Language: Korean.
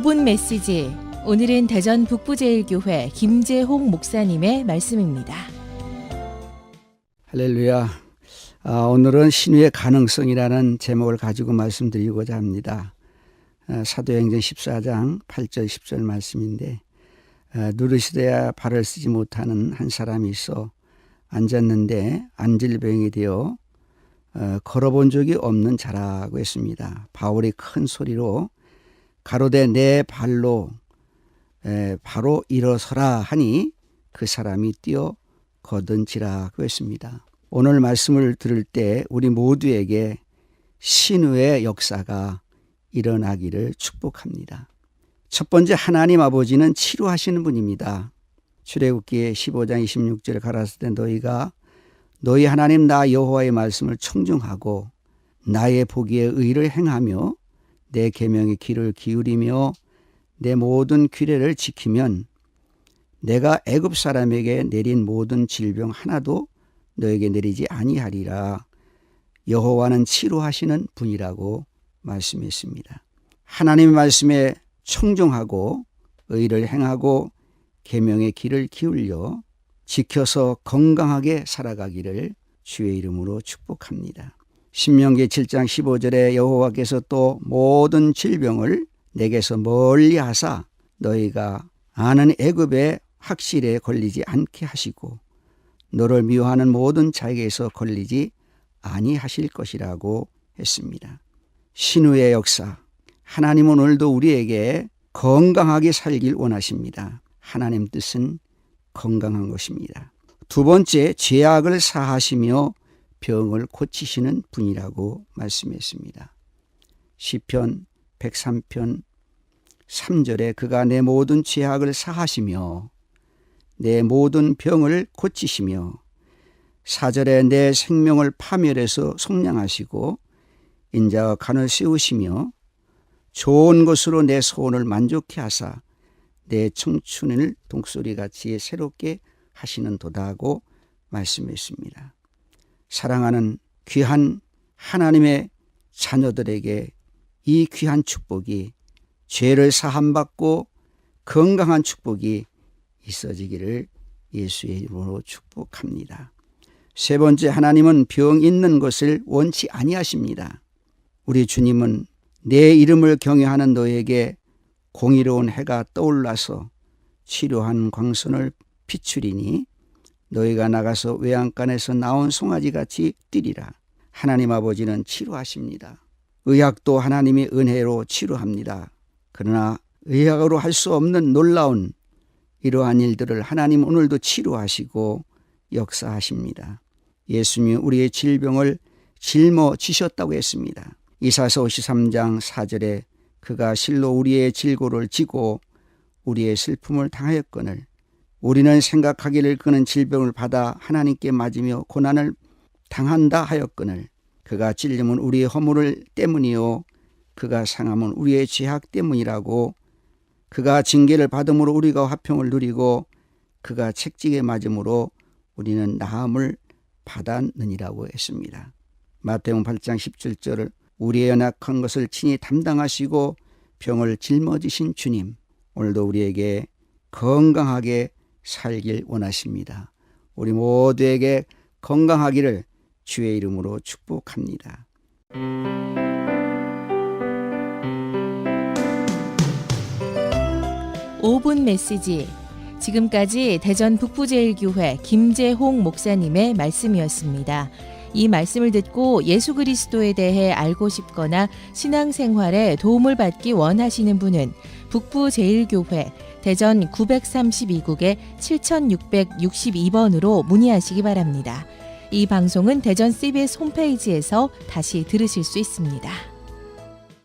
5분 메시지. 오늘은 대전 북부제일교회 김재홍 목사님의 말씀입니다. 할렐루야. 아, 오늘은 신유의 가능성이라는 제목을 가지고 말씀드리고자 합니다. 아, 사도행전 14장 8절 10절 말씀인데 아, 누르시되야 발을 쓰지 못하는 한 사람이 있어 앉았는데 안질병이 되어 어, 걸어본 적이 없는 자라고 했습니다. 바울이 큰 소리로 가로되 내 발로 에, 바로 일어서라 하니 그 사람이 뛰어 거든지라고 했습니다. 오늘 말씀을 들을 때 우리 모두에게 신우의 역사가 일어나기를 축복합니다. 첫 번째 하나님 아버지는 치료하시는 분입니다. 출애굽기 15장 26절에 가라사대 때 너희가 너희 하나님 나 여호와의 말씀을 청중하고 나의 보기에 의를 행하며 내 계명의 귀를 기울이며 내 모든 규례를 지키면 내가 애굽 사람에게 내린 모든 질병 하나도 너에게 내리지 아니하리라. 여호와는 치료하시는 분이라고 말씀했습니다. 하나님의 말씀에 청종하고 의를 행하고 계명의 길을 기울여 지켜서 건강하게 살아가기를 주의 이름으로 축복합니다. 신명기 7장 15절에 여호와께서 또 모든 질병을 내게서 멀리 하사 너희가 아는 애굽의 확실에 걸리지 않게 하시고 너를 미워하는 모든 자에게서 걸리지 아니하실 것이라고 했습니다. 신우의 역사 하나님은 오늘도 우리에게 건강하게 살길 원하십니다. 하나님 뜻은 건강한 것입니다. 두 번째 죄악을 사하시며 병을 고치시는 분이라고 말씀했습니다. 시편 103편 3절에 그가 내 모든 죄악을 사하시며 내 모든 병을 고치시며 사절에 내 생명을 파멸해서 속량하시고 인자와 간을 세우시며 좋은 것으로 내 소원을 만족케 하사 내 청춘을 동소리같이 새롭게 하시는 도다고 말씀했습니다. 사랑하는 귀한 하나님의 자녀들에게 이 귀한 축복이 죄를 사함받고 건강한 축복이 있어지기를 예수의 이름으로 축복합니다. 세 번째 하나님은 병 있는 것을 원치 아니하십니다. 우리 주님은 내 이름을 경외하는 너에게 공의로운 해가 떠올라서 치료한 광선을 비추리니 너희가 나가서 외양간에서 나온 송아지같이 뛰리라. 하나님 아버지는 치료하십니다. 의학도 하나님의 은혜로 치료합니다. 그러나 의학으로 할 수 없는 놀라운 이러한 일들을 하나님 오늘도 치료하시고 역사하십니다. 예수님 우리의 질병을 짊어지셨다고 했습니다. 이사서 53장 4절에 그가 실로 우리의 질고를 지고 우리의 슬픔을 당하였거늘 우리는 생각하기를 그는 질병을 받아 하나님께 맞으며 고난을 당한다 하였거늘 그가 찔림은 우리의 허물을 때문이요 그가 상함은 우리의 죄악 때문이라고 그가 징계를 받음으로 우리가 화평을 누리고 그가 책찍에 맞음으로 우리는 나음을 받았느니라고 했습니다. 마태복음 8장 17절을 우리의 연약한 것을 친히 담당하시고 병을 짊어지신 주님 오늘도 우리에게 건강하게 살길 원하십니다. 우리 모두에게 건강하기를 주의 이름으로 축복합니다. 오분 메시지. 지금까지 대전 북부제일교회 김재홍 목사님의 말씀이었습니다. 이 말씀을 듣고 예수 그리스도에 대해 알고 싶거나 신앙생활에 도움을 받기 원하시는 분은 북부제일교회 대전 932국에 7662번으로 문의하시기 바랍니다. 이 방송은 대전 CBS 홈페이지에서 다시 들으실 수 있습니다.